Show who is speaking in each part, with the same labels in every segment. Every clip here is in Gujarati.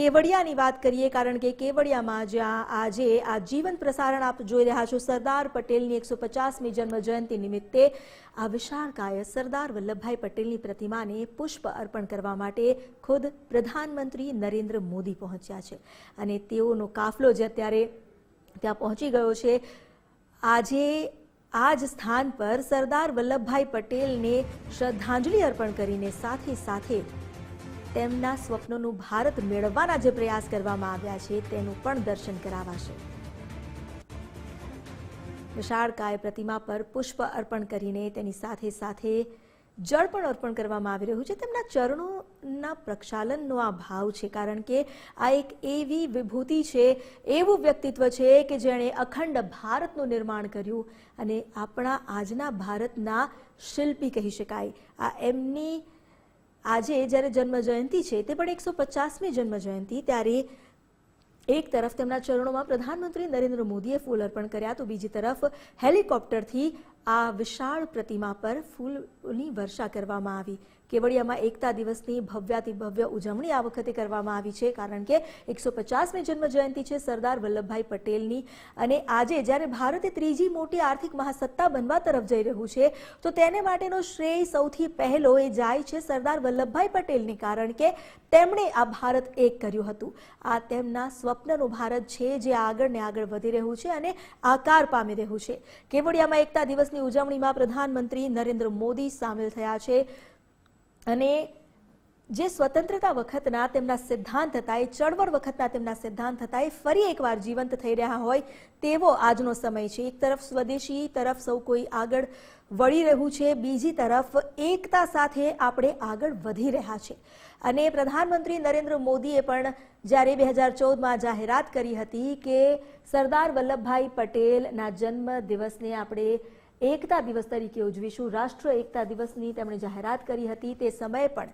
Speaker 1: કેવડિયાની વાત કરીએ, કારણ કે કેવડિયામાં જ્યાં આજે આ જીવન પ્રસારણ આપ જોઈ રહ્યા છો. સરદાર પટેલની એકસો પચાસમી જન્મ જયંતિ નિમિત્તે આ વિશાળકાય સરદાર વલ્લભભાઈ પટેલની પ્રતિમાને પુષ્પ અર્પણ કરવા માટે ખુદ પ્રધાનમંત્રી નરેન્દ્ર મોદી પહોંચ્યા છે. અને તેઓનો કાફલો જે અત્યારે ત્યાં પહોંચી ગયો છે, આજે આ જ સ્થાન પર સરદાર વલ્લભભાઈ પટેલને શ્રદ્ધાંજલિ અર્પણ કરીને સાથે સાથે તેમના સ્વપ્નોનું ભારત મેળવવાના જે પ્રયાસ કરવામાં આવ્યા છે, તેનું પણ દર્શન કરાવાશે. વિશાળકાય પ્રતિમા પર પુષ્પ અર્પણ કરીને તેની સાથે સાથે જળ પણ અર્પણ કરવામાં આવી રહ્યું છે. તેમના ચરણોના પ્રક્ષાલનનો આ ભાવ છે, કારણ કે આ એક એવી વિભૂતિ છે, એવું વ્યક્તિત્વ છે કે જેણે અખંડ ભારતનું નિર્માણ કર્યું અને આપણા આજના ભારતના શિલ્પી કહી શકાય. આ એમની આજે જ્યારે જન્મ જયંતિ છે, તે પણ એકસો પચાસમી જન્મ જયંતિ ત્યારે એક તરફ તેમના ચરણોમાં પ્રધાનમંત્રી નરેન્દ્ર મોદીએ ફૂલ અર્પણ કર્યા તો બીજી તરફ હેલિકોપ્ટરથી આ વિશાળ પ્રતિમા પર ફૂલની વર્ષા કરવામાં આવી. કેવડિયામાં એકતા દિવસની ભવ્યાતિ ભવ્ય ઉજવણી આ વખતે કરવામાં આવી છે, કારણ કે એકસો પચાસમી જન્મ જયંતિ છે સરદાર વલ્લભભાઈ પટેલની. અને આજે જ્યારે ભારતે ત્રીજી મોટી આર્થિક મહાસત્તા બનવા તરફ જઈ રહ્યું છે, તો તેને માટેનો શ્રેય સૌથી પહેલો એ જાય છે સરદાર વલ્લભભાઈ પટેલને, કારણ કે તેમણે આ ભારત એક કર્યું હતું. આ તેમના સ્વપ્નનું ભારત છે જે આગળ ને આગળ વધી રહ્યું છે અને આકાર પામી રહ્યું છે. કેવડિયામાં એકતા દિવસની ઉજવણીમાં પ્રધાનમંત્રી નરેન્દ્ર મોદી સામેલ થયા છે. અને જે સ્વતંત્રતા વખતના તેમના સિદ્ધાંત હતા, એ ચળવળ વખતના તેમના સિદ્ધાંત હતા, એ ફરી એકવાર જીવંત થઈ રહ્યા હોય તેવો આજનો સમય છે. એક તરફ સ્વદેશી તરફ સૌ કોઈ આગળ વળી રહ્યું છે. બીજી તરફ એકતા સાથે આપણે આગળ વધી રહ્યા છે. અને પ્રધાનમંત્રી નરેન્દ્ર મોદીએ પણ જ્યારે બે હજાર ચૌદમાં જાહેરાત કરી હતી કે સરદાર વલ્લભભાઈ પટેલના જન્મ દિવસને આપણે એકતા દિવસ તરીકે ઉજવીશું. રાષ્ટ્ર એકતા દિવસની તેમણે જાહેરાત કરી હતી. તે સમયે પણ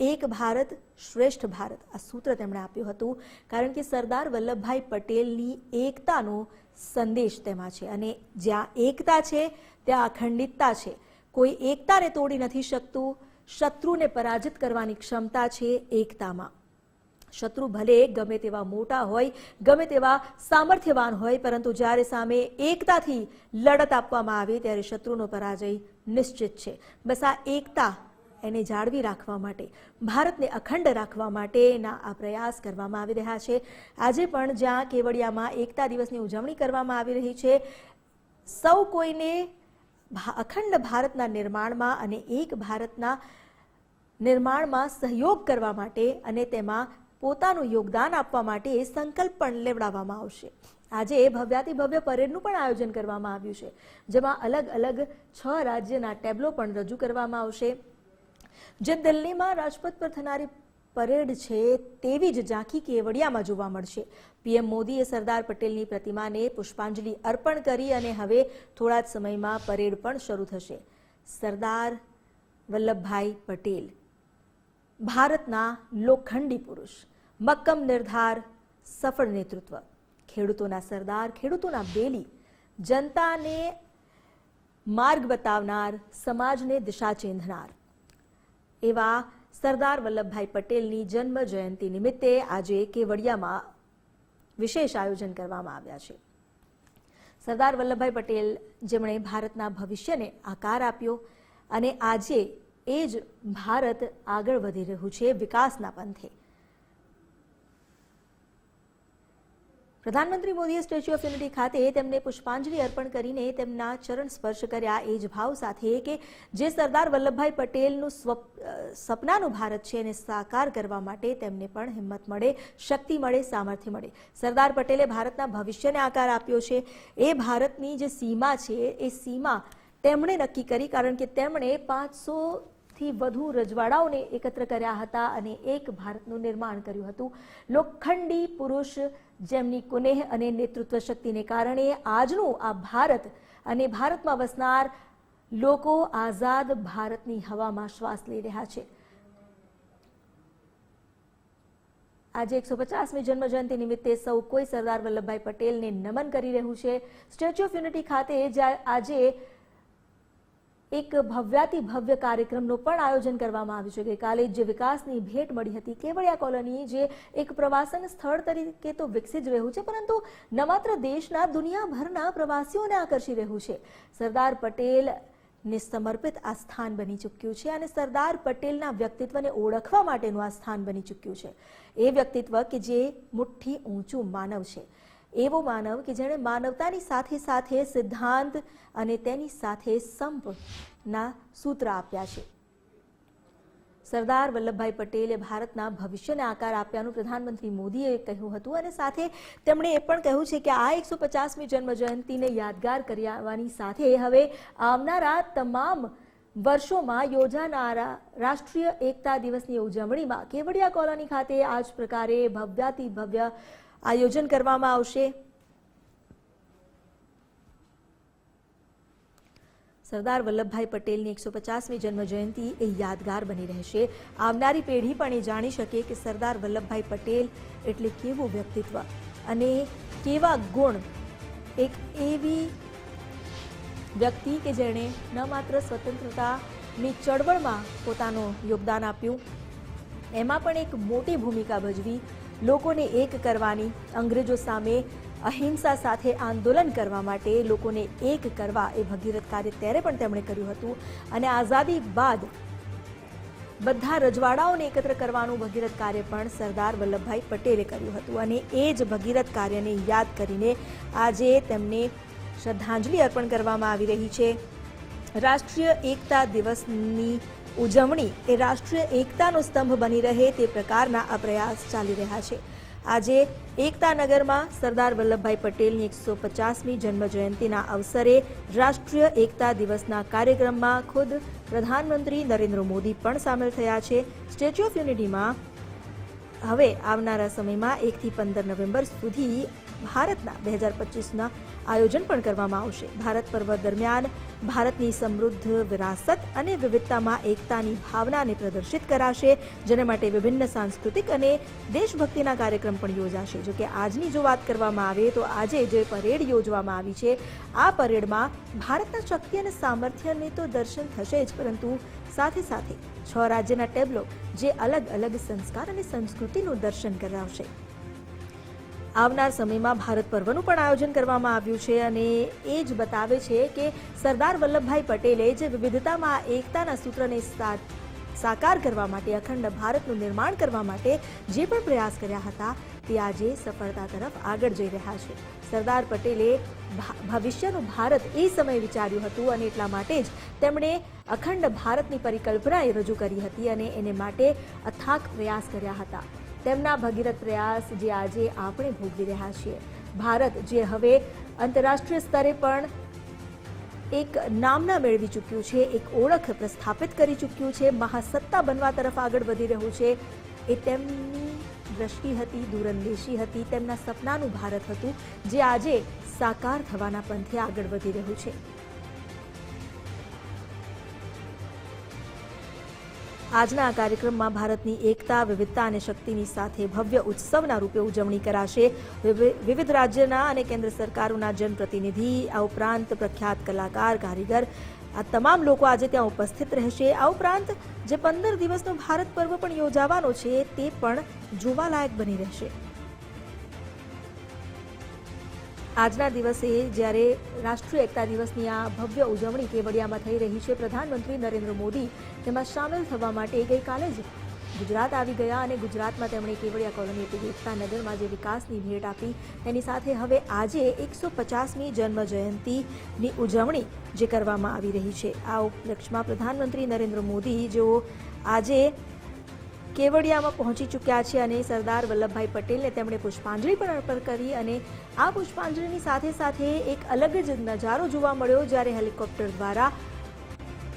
Speaker 1: એક ભારત શ્રેષ્ઠ ભારત. આ સૂત્ર તેમણે આપ્યું હતું. કારણ કે સરદાર વલ્લભભાઈ પટેલની એકતાનો સંદેશ તેમાં છે. અને જ્યાં એકતા છે, ત્યાં અખંડિતતા છે. કોઈ એકતાને તોડી નથી શકતું. શત્રુને પરાજિત કરવાની ક્ષમતા છે એકતામાં. શત્રુ ભલે ગમે તેવા મોટા હોય, ગમે તેવા સામર્થ્યવાન હોય, પરંતુ જ્યારે સામે એકતાથી લડત આપવામાં આવે ત્યારે શત્રુનો પરાજય નિશ્ચિત છે. બસ આ એકતા એને જાળવી રાખવા માટે, ભારતને અખંડ રાખવા માટેના આ પ્રયાસ કરવામાં આવી રહ્યા છે. આજે પણ જ્યાં કેવડિયામાં એકતા દિવસની ઉજવણી કરવામાં આવી રહી છે, સૌ કોઈને અખંડ ભારતના નિર્માણમાં અને એક ભારતના નિર્માણમાં સહયોગ કરવા માટે અને તેમાં પોતાનું યોગદાન આપવા માટે સંકલ્પ પણ લેવડાવવામાં આવશે. આજે ભવ્યાતિ ભવ્ય પરેડનું પણ આયોજન કરવામાં આવ્યું છે, જેમાં અલગ અલગ છ રાજ્યના ટેબ્લો પણ રજૂ કરવામાં આવશે. જે દિલ્હીમાં રાજપથ પર થનારી પરેડ છે તેવી જ ઝાંખી કેવડિયામાં જોવા મળશે. પીએમ મોદીએ સરદાર પટેલની પ્રતિમાને પુષ્પાંજલિ અર્પણ કરી અને હવે થોડા જ સમયમાં પરેડ પણ શરૂ થશે. સરદાર વલ્લભભાઈ પટેલ, ભારતના લોખંડી પુરુષ. મક્કમ નિર્ધાર, સફળ નેતૃત્વ. ખેડૂતોના સરદાર, ખેડૂતોના બેલી જનતાને માર્ગ બતાવનાર, સમાજને દિશા ચેંધનાર એવા સરદાર વલ્લભભાઈ પટેલની જન્મ જયંતિ નિમિત્તે આજે કેવડિયામાં વિશેષ આયોજન કરવામાં આવ્યા છે. સરદાર વલ્લભભાઈ પટેલ જેમણે ભારતના ભવિષ્યને આકાર આપ્યો અને આજે એ જ ભારત આગળ વધી રહ્યું છે વિકાસના પંથે. પ્રધાનમંત્રી મોદીએ સ્ટેચ્યુ ઓફ યુનિટી ખાતે તેમને પુષ્પાંજલિ અર્પણ કરીને તેમના ચરણ સ્પર્શ કર્યા. એ જ ભાવ સાથે કે જે સરદાર વલ્લભભાઈ પટેલનું સપનાનું ભારત છે એને સાકાર કરવા માટે તેમને પણ હિંમત મળે, શક્તિ મળે, સામર્થ્ય મળે. સરદાર પટેલે ભારતના ભવિષ્યને આકાર આપ્યો છે. એ ભારતની જે સીમા છે, એ સીમા તેમણે નક્કી કરી, કારણ કે તેમણે પાંચસો થી વધુ રજવાડાઓને એકત્ર કર્યા હતા અને એક ભારતનું નિર્માણ કર્યું હતું. લોખંડી પુરુષ જેમની કુનેહ અને નેતૃત્વ શક્તિને કારણે આજનું આ ભારત અને ભારતમાં વસનાર લોકો આઝાદ ભારતની હવામાં શ્વાસ લઈ રહ્યા છે. આજે એકસો પચાસમી જન્મજયંતિ નિમિત્તે સૌ કોઈ સરદાર વલ્લભભાઈ પટેલને નમન કરી રહ્યું છે. સ્ટેચ્યુ ઓફ યુનિટી ખાતે આજે એક ભવ્યાતિ ભવ્ય કાર્યક્રમનું પણ આયોજન કરવામાં આવ્યું છે. ગઈકાલે જે વિકાસની ભેટ મળી હતી, કેવડિયા કોલોની જે એક પ્રવાસન સ્થળ તરીકે તો વિકસી જ રહ્યું છે, પરંતુ ન માત્ર દેશના, દુનિયાભરના પ્રવાસીઓને આકર્ષી રહ્યું છે. સરદાર પટેલ ને સમર્પિત આ સ્થાન બની ચૂક્યું છે અને સરદાર પટેલના વ્યક્તિત્વને ઓળખવા માટેનું આ સ્થાન બની ચૂક્યું છે. એ વ્યક્તિત્વ કે જે મુઠ્ઠી ઊંચું માનવ છે. એવો માનવ કે જેણે માનવતાની સાથે સાથે સિદ્ધાંત અને તેની સાથે સંપના સૂત્ર આપ્યા છે. સરદાર વલ્લભભાઈ પટેલે ભારતના ભવિષ્યને આકાર આપ્યાનું પ્રધાનમંત્રી મોદીએ કહ્યું હતું અને સાથે તેમણે એ પણ કહ્યું છે કે આ એકસો પચાસમી જન્મ જયંતિને યાદગાર કરવાની સાથે હવે આવનારા તમામ વર્ષોમાં યોજાનારા રાષ્ટ્રીય એકતા દિવસની ઉજવણીમાં કેવડિયા કોલોની ખાતે આ જ પ્રકારે ભવ્યાતિ ભવ્ય આયોજન કરવામાં આવશે. સરદાર વલ્લભભાઈ પટેલની એકસો પચાસમી જન્મ જયંતિ એ યાદગાર બની રહેશે. આવનારી પેઢી પણ એ જાણી શકે કે સરદાર વલ્લભભાઈ પટેલ એટલે કેવું વ્યક્તિત્વ અને કેવા ગુણ. એક એવી વ્યક્તિ કે જેણે ન માત્ર સ્વતંત્રતાની ચળવળમાં પોતાનું યોગદાન આપ્યું, એમાં પણ એક મોટી ભૂમિકા ભજવી લોકોને એક કરવાની, અંગ્રેજો સામે અહિંસા સાથે આંદોલન કરવા માટે લોકોને એક કરવા એ ભગીરથ કાર્ય ત્યારે પણ તેમણે કર્યું હતું. અને આઝાદી બાદ બધા રજવાડાઓને એકત્ર કરવાનું ભગીરથ કાર્ય પણ સરદાર વલ્લભભાઈ પટેલે કર્યું હતું. અને એ જ ભગીરથ કાર્યને યાદ કરીને આજે તેમને શ્રદ્ધાંજલિ અર્પણ કરવામાં આવી રહી છે. રાષ્ટ્રીય એકતા દિવસની ઉજવણી એ રાષ્ટ્રીય એકતાનો સ્તંભ બની રહે તે પ્રકારના આ પ્રયાસ ચાલી રહ્યા છે. આજે એકતાનગરમાં સરદાર વલ્લભભાઈ પટેલની એકસો પચાસમી જન્મજયંતિના અવસરે રાષ્ટ્રીય એકતા દિવસના કાર્યક્રમમાં ખુદ પ્રધાનમંત્રી નરેન્દ્ર મોદી પણ સામેલ થયા છે. સ્ટેચ્યુ ઓફ યુનિટીમાં હવે આવનારા સમયમાં એકથી પંદર નવેમ્બર સુધી ભારતના બે હજાર પચીસના આયોજન પણ કરવામાં આવશે. ભારત પર્વ દરમિયાન ભારતની સમૃદ્ધ વિરાસત અને વિવિધતામાં એકતાની ભાવનાને પ્રદર્શિત કરાશે, જેને માટે વિભિન્ન સાંસ્કૃતિક અને દેશભક્તિના કાર્યક્રમ પણ યોજાશે. જો કે આજની જો વાત કરવામાં આવે તો આજે જે પરેડ યોજવામાં આવી છે, આ પરેડમાં ભારતના શક્તિ અને સામર્થ્યને તો દર્શન થશે જ, પરંતુ સાથે સાથે છ રાજ્યના ટેબ્લો જે અલગ અલગ સંસ્કાર અને સંસ્કૃતિનું દર્શન કરાવશે. આવનાર સમયમાં ભારત પર્વનું પણ આયોજન કરવામાં આવ્યું છે અને એ જ બતાવે છે કે સરદાર વલ્લભભાઈ પટેલે જે વિવિધતામાં એકતાના સૂત્રને સાકાર કરવા માટે અખંડ ભારતનું નિર્માણ કરવા માટે જે પણ પ્રયાસ કર્યા હતા તે આજે સફળતા તરફ આગળ જઈ રહ્યા છે. સરદાર પટેલે ભવિષ્યનું ભારત એ સમયે વિચાર્યું હતું અને એટલા માટે જ તેમણે અખંડ ભારતની પરિકલ્પના રજૂ કરી હતી અને એને માટે અથાક પ્રયાસ કર્યા હતા. તેમના ભગીરથ પ્રયાસ જે આજે આપણે ભોગવી રહ્યા છીએ. ભારત જે હવે આંતરરાષ્ટ્રીય સ્તરે પણ એક નામના મેળવી ચૂક્યું છે, એક ઓળખ પ્રસ્થાપિત કરી ચૂક્યું છે, મહાસત્તા બનવા તરફ આગળ વધી રહ્યું છે. એ તેમની દ્રષ્ટિ હતી, દૂરંદેશી હતી, તેમના સપનાનું ભારત હતું, જે આજે સાકાર થવાના પંથે આગળ વધી રહ્યું છે. આજના આ કાર્યક્રમમાં ભારતની એકતા, વિવિધતા અને શક્તિની સાથે ભવ્ય ઉત્સવના રૂપે ઉજવણી કરાશે. વિવિ- વિવિધ રાજ્યના અને કેન્દ્ર સરકારોના જનપ્રતિનિધિ, આ ઉપરાંત પ્રખ્યાત કલાકાર, કારીગર, આ તમામ લોકો આજે ત્યાં ઉપસ્થિત રહેશે. આ ઉપરાંત જે પંદર દિવસનો ભારત પર્વ પણ યોજાવાનો છે, તે પણ જોવાલાયક બની રહેશે. આજના દિવસે જ્યારે રાષ્ટ્રીય એકતા દિવસની આ ભવ્ય ઉજવણી કેવડિયામાં થઈ રહી છે, પ્રધાનમંત્રી નરેન્દ્ર મોદી તેમાં સામેલ થવા માટે ગઈકાલે જ ગુજરાત આવી ગયા અને ગુજરાતમાં તેમણે કેવડિયા કોલોની એટલે એકતા નગરમાં જે વિકાસની ભેટ આપી, તેની સાથે હવે આજે એકસો પચાસમી જન્મ જયંતિની ઉજવણી જે કરવામાં આવી રહી છે. આ ઉપલક્ષમાં પ્રધાનમંત્રી નરેન્દ્ર મોદી જેઓ આજે કેવડિયામાં પહોંચી ચૂક્યા છે અને સરદાર વલ્લભભાઈ પટેલને તેમણે પુષ્પાંજલિ પણ અર્પણ કરી અને આ પુષ્પાંજલિની સાથે સાથે એક અલગ જ નજારો જોવા મળ્યો જ્યારે હેલિકોપ્ટર દ્વારા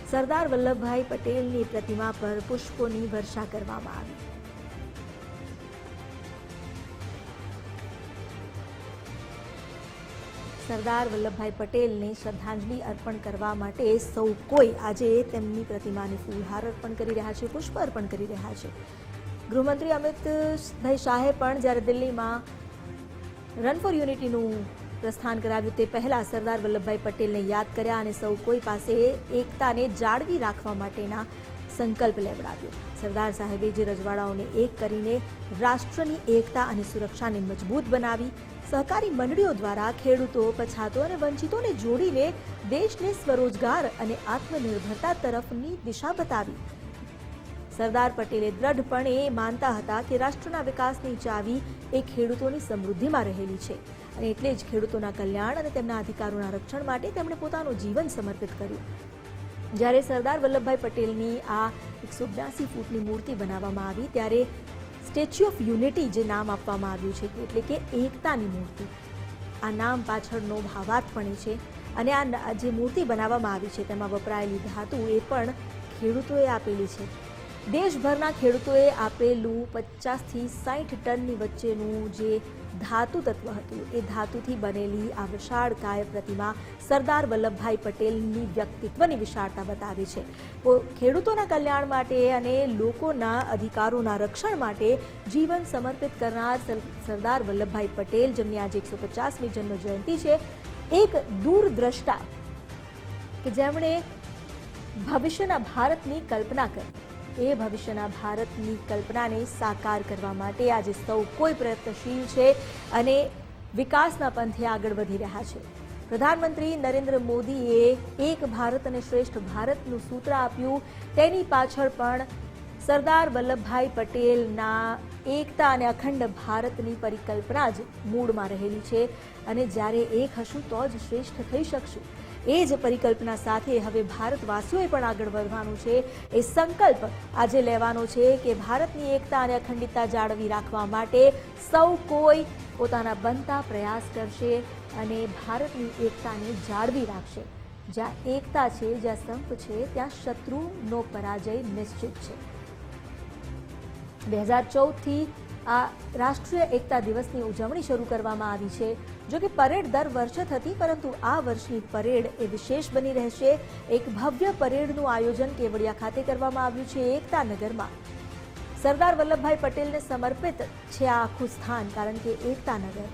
Speaker 1: સરદાર વલ્લભભાઈ પટેલની પ્રતિમા પર પુષ્પોની વર્ષા કરવામાં આવી. સરદાર વલ્લભભાઈ પટેલને શ્રદ્ધાંજલિ અર્પણ કરવા માટે સૌ કોઈ આજે તેમની પ્રતિમાને ફૂલહાર અર્પણ કરી રહ્યા છે, પુષ્પ અર્પણ કરી રહ્યા છે. ગૃહમંત્રી અમિતભાઈ શાહે પણ જ્યારે દિલ્હીમાં રન ફોર યુનિટીનું પ્રસ્થાન કરાવ્યું તે પહેલા સરદાર વલ્લભભાઈ પટેલને યાદ કર્યા અને સૌ કોઈ પાસે એકતાને જાળવી રાખવા માટેના સંકલ્પ લેવડાવ્યો. સરદાર સાહેબે જે રજવાડાઓને એક કરીને રાષ્ટ્રની એકતા અને સુરક્ષાને મજબૂત બનાવી, સહકારી મંડળીઓ દ્વારા ખેડૂતો, પછાતો અને વંચિતોને જોડીને દેશને સ્વરોજગાર અને આત્મનિર્ભરતા તરફની દિશા બતાવી. સરદાર પટેલે દ્રઢપણે માનતા હતા કે રાષ્ટ્રના વિકાસની ચાવી એ ખેડૂતોની સમૃદ્ધિમાં રહેલી છે અને એટલે જ ખેડૂતોના કલ્યાણ અને તેમના અધિકારોના રક્ષણ માટે તેમણે પોતાનું જીવન સમર્પિત કર્યું. જ્યારે સરદાર વલ્લભભાઈ પટેલની આ એકસો બ્યાસી ફૂટની મૂર્તિ બનાવવામાં આવી, ત્યારે સ્ટેચ્યુ ઓફ યુનિટી જે નામ આપવામાં આવ્યું છે, એટલે કે એકતાની મૂર્તિ. આ નામ પાછળનો ભાવાર્થ પણ છે અને આ જે મૂર્તિ બનાવવામાં આવી છે, તેમાં વપરાયેલી ધાતુ એ પણ ખેડૂતોએ આપેલી છે. દેશભરના ખેડૂતોએ આપેલું પચાસથી સાઠ ટનની વચ્ચેનું જે ધાતુ તત્વ હતું, એ ધાતુથી બનેલી આ વિશાળ કાય પ્રતિમા સરદાર વલ્લભભાઈ પટેલની વ્યક્તિત્વની વિશાળતા બતાવે છે. ખેડૂતોના કલ્યાણ માટે અને લોકોના અધિકારોના રક્ષણ માટે જીવન સમર્પિત કરનાર સરદાર વલ્લભભાઈ પટેલ, જેમની આજે એકસો પચાસમી જન્મ જયંતિ છે, એક દૂરદ્રષ્ટા કે જેમણે ભવિષ્યના ભારતની કલ્પના કરી. એ ભવિષ્યના ભારતની કલ્પનાને સાકાર કરવા માટે આજે સૌ કોઈ પ્રયત્નશીલ છે અને વિકાસના પંથે આગળ વધી રહ્યા છે. પ્રધાનમંત્રી નરેન્દ્ર મોદીએ એક ભારત અને શ્રેષ્ઠ ભારતનું સૂત્ર આપ્યું. તેની પાછળ પણ સરદાર વલ્લભભાઈ પટેલના એકતા અને અખંડ ભારતની પરિકલ્પના જ મૂળમાં રહેલી છે. અને જ્યારે એક હશું તો જ શ્રેષ્ઠ થઈ શકશું. એ જ પરિકલ્પના સાથે હવે ભારતવાસીઓએ પણ આગળ વધવાનું છે. એ સંકલ્પ આજે લેવાનો છે કે ભારતની એકતા અને અખંડિતતા જાળવી રાખવા માટે સૌ કોઈ પોતાના બનતા પ્રયાસ કરશે અને ભારતની એકતાને જાળવી રાખશે. જ્યાં એકતા છે, જ્યાં સંપ છે, ત્યાં શત્રુનો પરાજય નિશ્ચિત છે. બે હજાર ચૌદથી આ રાષ્ટ્રીય એકતા દિવસની ઉજવણી શરૂ કરવામાં આવી છે. જો કે પરેડ દર વર્ષે થતી, પરંતુ આ વર્ષની પરેડ એ વિશેષ બની રહેશે. એક ભવ્ય પરેડનું આયોજન કેવડિયા ખાતે કરવામાં આવ્યું છે એકતા નગરમાં સરદાર વલ્લભભાઈ પટેલને સમર્પિત છે આ આખું સ્થાન, કારણ કે એકતા નગર